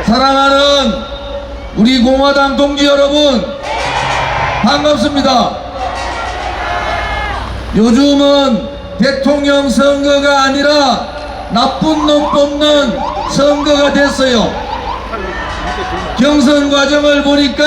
사랑하는 우리 공화당 동지 여러분 반갑습니다. 요즘은 대통령 선거가 아니라 나쁜 놈 뽑는 선거가 됐어요. 경선 과정을 보니까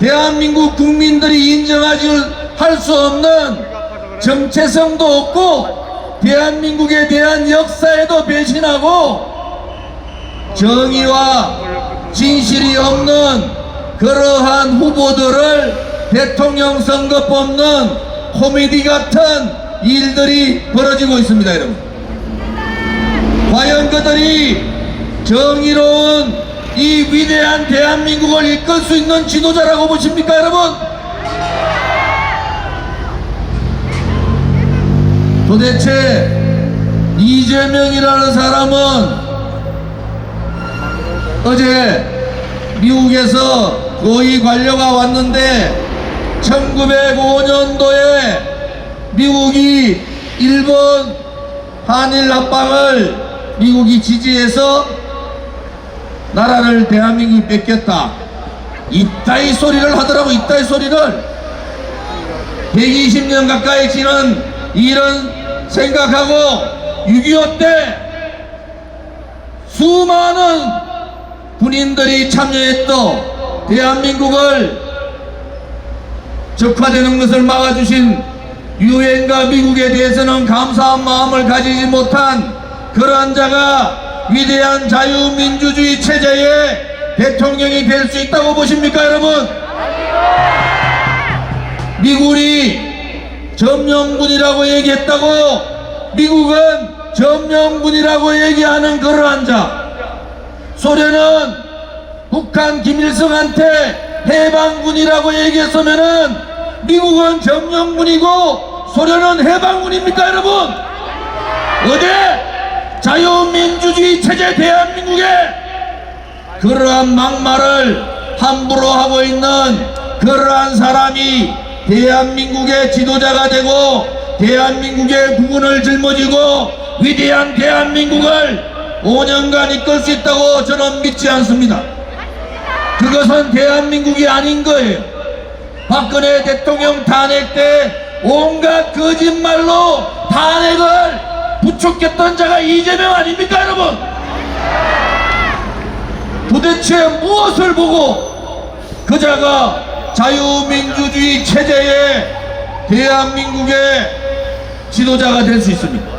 대한민국 국민들이 인정하지 할 수 없는 정체성도 없고 대한민국에 대한 역사에도 배신하고 정의와 진실이 없는 그러한 후보들을 대통령 선거 뽑는 코미디 같은 일들이 벌어지고 있습니다, 여러분. 과연 그들이 정의로운 이 위대한 대한민국을 이끌 수 있는 지도자라고 보십니까, 여러분? 도대체 이재명이라는 사람은 어제 미국에서 고위 관료가 왔는데 1905년도에 미국이 일본 한일 합방을 미국이 지지해서 나라를 대한민국이 뺏겼다. 이따위 소리를 하더라고, 이따위 소리를. 120년 가까이 지난 이런 생각하고 6.25 때 수많은 군인들이 참여했던 대한민국을 적화되는 것을 막아주신 유엔과 미국에 대해서는 감사한 마음을 가지지 못한 그러한 자가 위대한 자유민주주의 체제의 대통령이 될 수 있다고 보십니까 여러분? 미국이 점령군이라고 얘기했다고 미국은 점령군이라고 얘기하는 그러한 자 소련은 북한 김일성한테 해방군이라고 얘기했으면은 미국은 점령군이고 소련은 해방군입니까 여러분? 어디 자유민주주의 체제 대한민국에 그러한 막말을 함부로 하고 있는 그러한 사람이 대한민국의 지도자가 되고 대한민국의 국군을 짊어지고 위대한 대한민국을 5년간 이끌 수 있다고 저는 믿지 않습니다. 그것은 대한민국이 아닌 거예요. 박근혜 대통령 탄핵 때 온갖 거짓말로 탄핵을 부추겼던 자가 이재명 아닙니까 여러분? 도대체 무엇을 보고 그 자가 자유민주주의 체제의 대한민국의 지도자가 될 수 있습니까?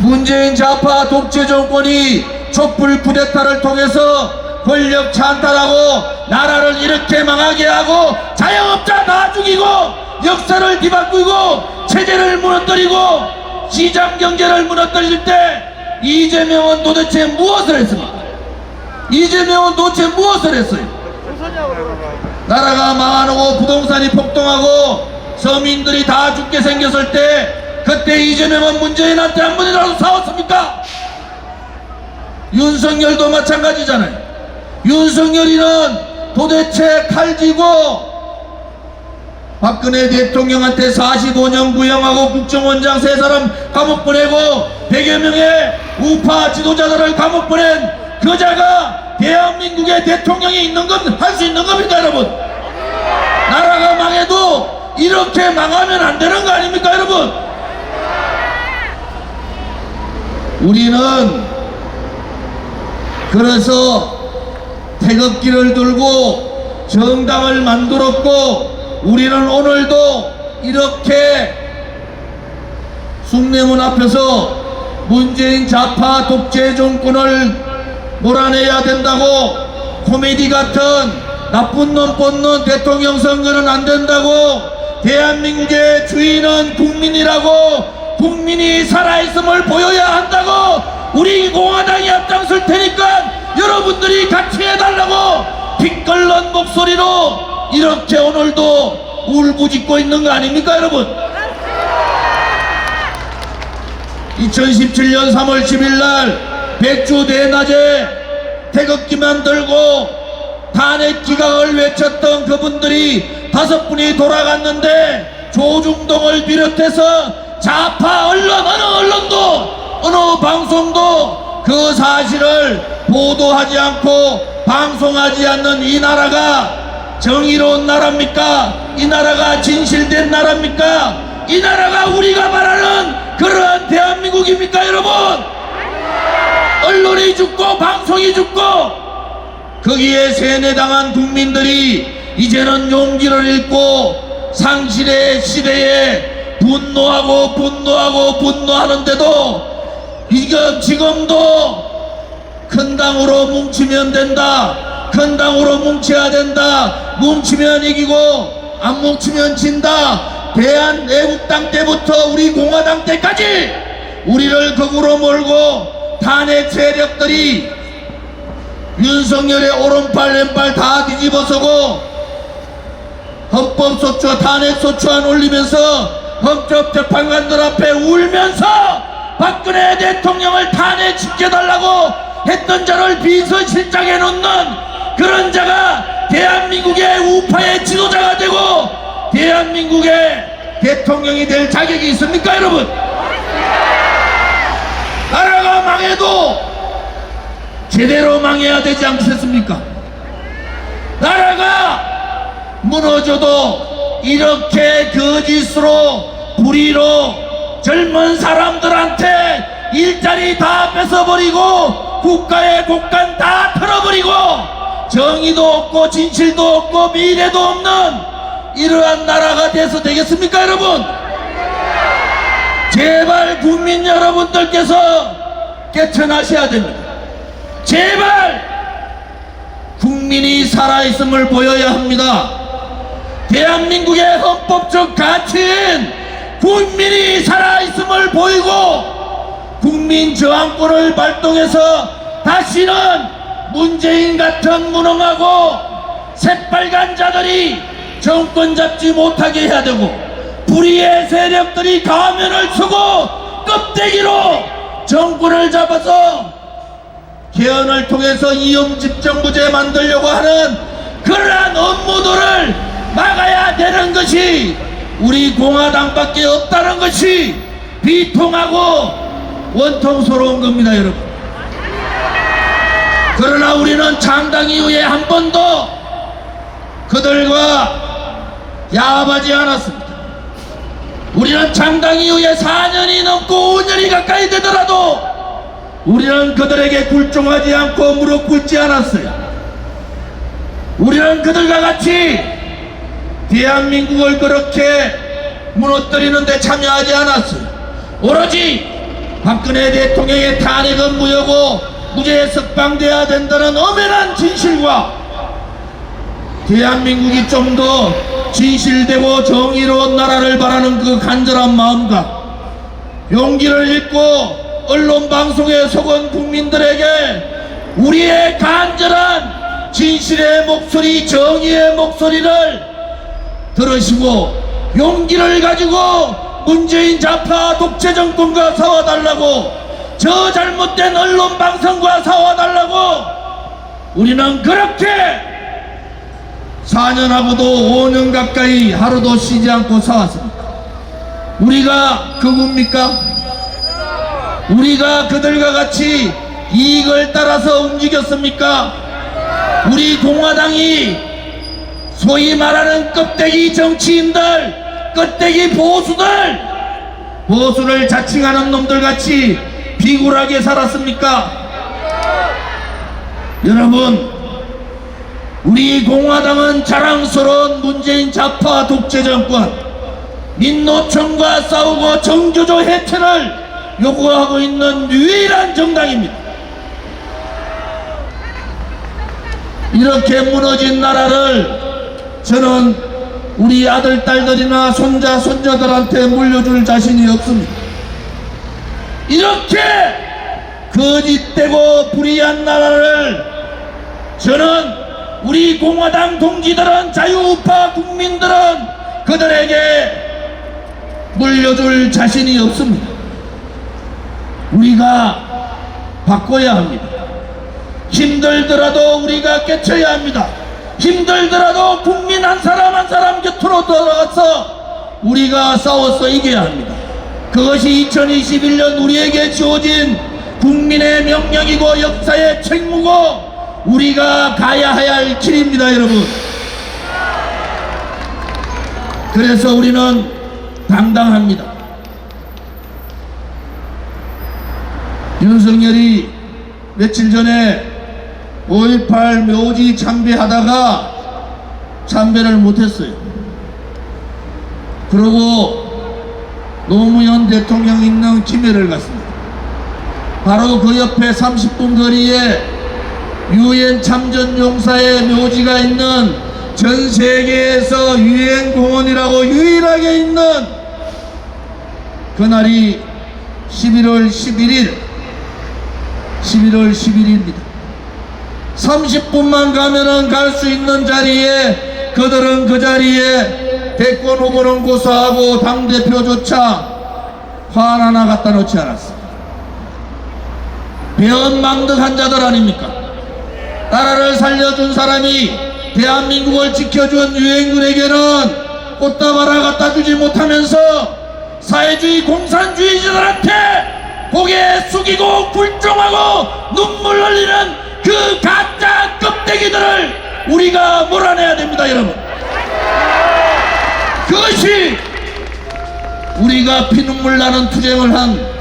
문재인 좌파 독재 정권이 촛불 쿠데타를 통해서 권력 찬탈하고 나라를 이렇게 망하게 하고 자영업자 다 죽이고 역사를 뒤바꾸고 체제를 무너뜨리고 시장 경제를 무너뜨릴 때 이재명은 도대체 무엇을 했습니까? 이재명은 도대체 무엇을 했어요? 나라가 망하고 부동산이 폭등하고 서민들이 다 죽게 생겼을 때 그때 이재명은 문재인한테 한 번이라도 사왔습니까? 윤석열도 마찬가지잖아요. 윤석열이는 도대체 칼지고 박근혜 대통령한테 45년 구형하고 국정원장 세 사람 감옥 보내고 100여 명의 우파 지도자들을 감옥 보낸 그 자가 대한민국의 대통령이 있는 건 할 수 있는 겁니까 여러분? 나라가 망해도 이렇게 망하면 안 되는 거 아닙니까 여러분? 우리는 그래서 태극기를 들고 정당을 만들었고 우리는 오늘도 이렇게 숭례문 앞에서 문재인 좌파 독재 정권을 몰아내야 된다고 코미디 같은 나쁜 놈 뽑는 대통령 선거는 안 된다고 대한민국의 주인은 국민이라고 국민이 살아있음을 보여야 한다고 우리 공화당이 앞장설 테니까 여러분들이 같이 해달라고 피 끓는 목소리로 이렇게 오늘도 울부짖고 있는 거 아닙니까 여러분? 2017년 3월 10일 날 백주 대낮에 태극기만 들고 탄핵 기각을 외쳤던 그분들이 다섯 분이 돌아갔는데 조중동을 비롯해서 좌파 언론 어느 언론도 어느 방송도 그 사실을 보도하지 않고 방송하지 않는 이 나라가 정의로운 나라입니까? 이 나라가 진실된 나라입니까? 이 나라가 우리가 말하는 그러한 대한민국입니까 여러분? 언론이 죽고 방송이 죽고 거기에 세뇌당한 국민들이 이제는 용기를 잃고 상실의 시대에 분노하고 분노하고 분노하는데도 이거 지금도 큰 당으로 뭉치면 된다. 큰 당으로 뭉쳐야 된다. 뭉치면 이기고 안 뭉치면 진다. 대한 애국당 때부터 우리 공화당 때까지 우리를 거꾸로 몰고 탄핵 세력들이 윤석열의 오른팔 왼팔 다 뒤집어서고 헌법 소추 탄핵 소추안 올리면서 헌법재판관들 앞에 울면서 박근혜 대통령을 탄핵시켜달라고 했던 자를 비서실장에 놓는 그런 자가 대한민국의 우파의 지도자가 되고 대한민국의 대통령이 될 자격이 있습니까 여러분? 나라가 망해도 제대로 망해야 되지 않겠습니까? 나라가 무너져도 이렇게 거짓으로 불의로 젊은 사람들한테 일자리 다 뺏어버리고 국가의 곳간 다 털어버리고 정의도 없고 진실도 없고 미래도 없는 이러한 나라가 돼서 되겠습니까 여러분? 제발 국민 여러분들께서 깨쳐나셔야 됩니다. 제발 국민이 살아있음을 보여야 합니다. 대한민국의 헌법적 가치인 국민이 살아있음을 보이고 국민 저항권을 발동해서 다시는 문재인 같은 무능하고 새빨간 자들이 정권 잡지 못하게 해야 되고 불의의 세력들이 가면을 쓰고 껍데기로 정권을 잡아서 개헌을 통해서 이용집정부제 만들려고 하는 그러한 업무들을 막아야 되는 것이 우리 공화당밖에 없다는 것이 비통하고 원통스러운 겁니다 여러분 그러나 우리는 창당 이후에 한 번도 그들과 야합하지 않았습니다 우리는 창당 이후에 4년이 넘고 5년이 가까이 되더라도 우리는 그들에게 굴종하지 않고 무릎 꿇지 않았어요. 우리는 그들과 같이 대한민국을 그렇게 무너뜨리는데 참여하지 않았어요. 오로지 박근혜 대통령의 탄핵은 무효고 무죄에 석방돼야 된다는 엄연한 진실과 대한민국이 좀 더 진실되고 정의로운 나라를 바라는 그 간절한 마음과 용기를 잃고 언론 방송에 속은 국민들에게 우리의 간절한 진실의 목소리, 정의의 목소리를 들으시고 용기를 가지고 문재인 좌파 독재 정권과 싸워달라고 저 잘못된 언론 방송과 싸워달라고 우리는 그렇게 4년하고도 5년 가까이 하루도 쉬지 않고 싸웠습니다. 우리가 그겁니까? 우리가 그들과 같이 이익을 따라서 움직였습니까? 우리 공화당이 소위 말하는 껍데기 정치인들, 껍데기 보수들, 보수를 자칭하는 놈들 같이 비굴하게 살았습니까? 여러분, 우리 공화당은 자랑스러운 문재인 좌파 독재 정권, 민노총과 싸우고 정조조 해체를 요구하고 있는 유일한 정당입니다. 이렇게 무너진 나라를 저는 우리 아들, 딸들이나 손자, 손자들한테 물려줄 자신이 없습니다. 이렇게 거짓되고 불의한 나라를 저는 우리 공화당 동지들은 자유우파 국민들은 그들에게 물려줄 자신이 없습니다. 우리가 바꿔야 합니다. 힘들더라도 우리가 깨쳐야 합니다. 힘들더라도 국민 한 사람 한 사람 곁으로 들어가서 우리가 싸워서 이겨야 합니다. 그것이 2021년 우리에게 주어진 국민의 명령이고 역사의 책무고 우리가 가야 할 길입니다 여러분 그래서 우리는 당당합니다 윤석열이 며칠 전에 5.18 묘지 참배하다가 참배를 못했어요 그러고 노무현 대통령 있는 김해를 갔습니다. 바로 그 옆에 30분 거리에 유엔 참전용사의 묘지가 있는 전 세계에서 유엔 공원이라고 유일하게 있는 그날이 11월 11일 11월 11일입니다. 30분만 가면은 갈 수 있는 자리에 그들은 그 자리에 대권 후보는 고사하고 당대표조차 화 하나 갖다 놓지 않았습니다. 배은망덕한 자들 아닙니까? 나라를 살려준 사람이 대한민국을 지켜준 유엔군에게는 꽃다발을 갖다 주지 못하면서 사회주의 공산주의자들한테 고개 숙이고 굴종하고 눈물 흘리는 그 가짜 껍데기들을 우리가 몰아내야 됩니다 여러분 그것이 우리가 피눈물 나는 투쟁을 한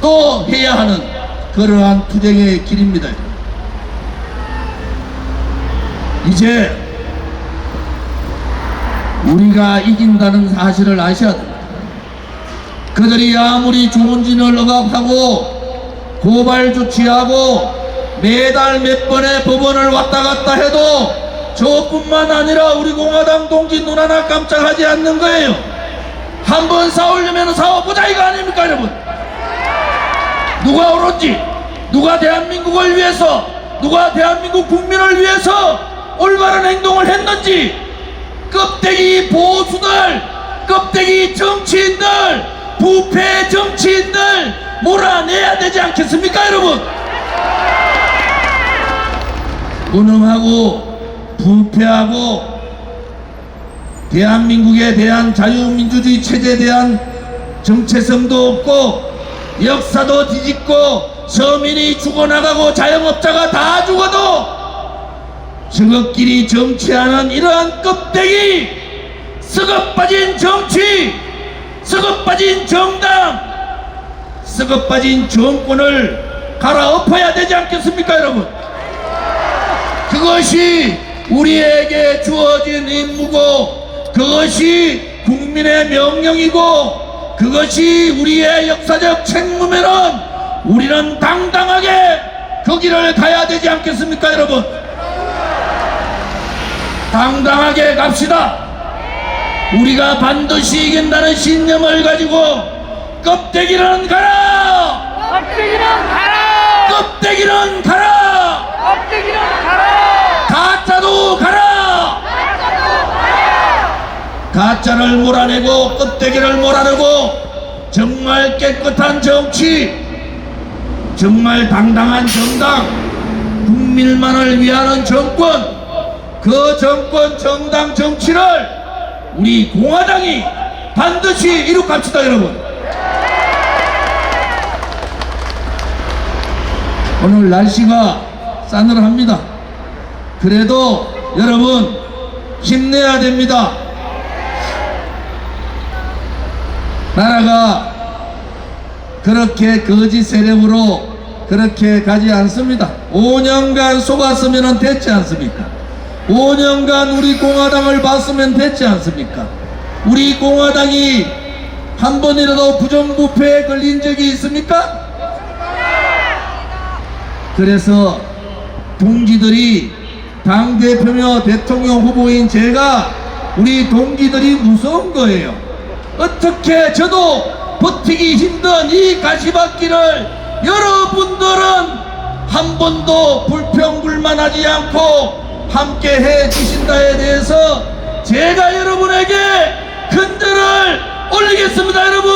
또 해야 하는 그러한 투쟁의 길입니다. 이제 우리가 이긴다는 사실을 아셔야 됩니다. 그들이 아무리 좋은 진을 억압하고 고발 조치하고 매달 몇 번의 법원을 왔다 갔다 해도 저뿐만 아니라 우리 공화당 동지 눈 하나 깜짝하지 않는 거예요. 한 번 싸우려면 싸워보자 이거 아닙니까 여러분? 누가 옳은지 누가 대한민국을 위해서 누가 대한민국 국민을 위해서 올바른 행동을 했는지 껍데기 보수들 껍데기 정치인들 부패 정치인들 몰아내야 되지 않겠습니까 여러분 무능하고 부패하고 대한민국에 대한 자유민주주의 체제에 대한 정체성도 없고 역사도 뒤집고 서민이 죽어나가고 자영업자가 다 죽어도 저것끼리 정치하는 이러한 껍데기 썩어 빠진 정치 썩어 빠진 정당 썩어 빠진 정권을 갈아엎어야 되지 않겠습니까 여러분 그것이 우리에게 주어진 임무고 그것이 국민의 명령이고 그것이 우리의 역사적 책무면은 우리는 당당하게 그 길을 가야 되지 않겠습니까 여러분? 당당하게 갑시다. 우리가 반드시 이긴다는 신념을 가지고 껍데기는 가라 엎드기는 가라! 껍데기는 가라 엎드기는 가라! 가짜도 가라 가짜를 몰아내고 껍데기를 몰아내고 정말 깨끗한 정치 정말 당당한 정당 국민만을 위하는 정권 그 정권 정당 정치를 우리 공화당이 반드시 이룩합시다 여러분 오늘 날씨가 싸늘합니다 그래도 여러분 힘내야 됩니다 나라가 그렇게 거짓 세력으로 그렇게 가지 않습니다. 5년간 속았으면 됐지 않습니까? 5년간 우리 공화당을 봤으면 됐지 않습니까? 우리 공화당이 한 번이라도 부정부패에 걸린 적이 있습니까? 그래서 동지들이 당대표며 대통령 후보인 제가 우리 동지들이 무서운 거예요. 어떻게 저도 버티기 힘든 이 가시밭길을 여러분들은 한 번도 불평불만하지 않고 함께 해 주신다에 대해서 제가 여러분에게 큰절을 올리겠습니다 여러분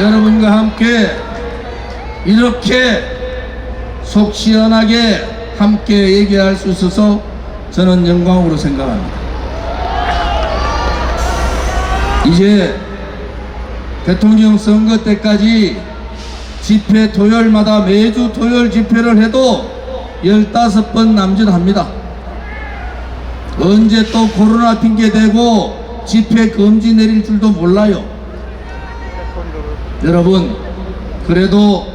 여러분과 함께 이렇게 속 시원하게 함께 얘기할 수 있어서 저는 영광으로 생각합니다. 이제 대통령 선거 때까지 집회 토요일마다 매주 토요일 집회를 해도 15번 남짓합니다. 언제 또 코로나 핑계 대고 집회 금지 내릴 줄도 몰라요. 여러분, 그래도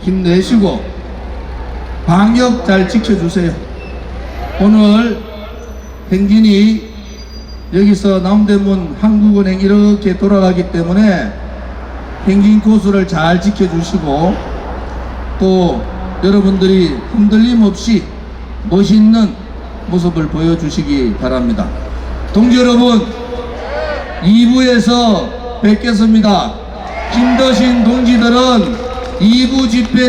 힘내시고 방역 잘 지켜주세요. 오늘 행진이 여기서 남대문 한국은행 이렇게 돌아가기 때문에 행진 코스를 잘 지켜주시고 또 여러분들이 흔들림 없이 멋있는 모습을 보여주시기 바랍니다. 동지 여러분, 2부에서 뵙겠습니다. 힘드신 동지들은 2부 집회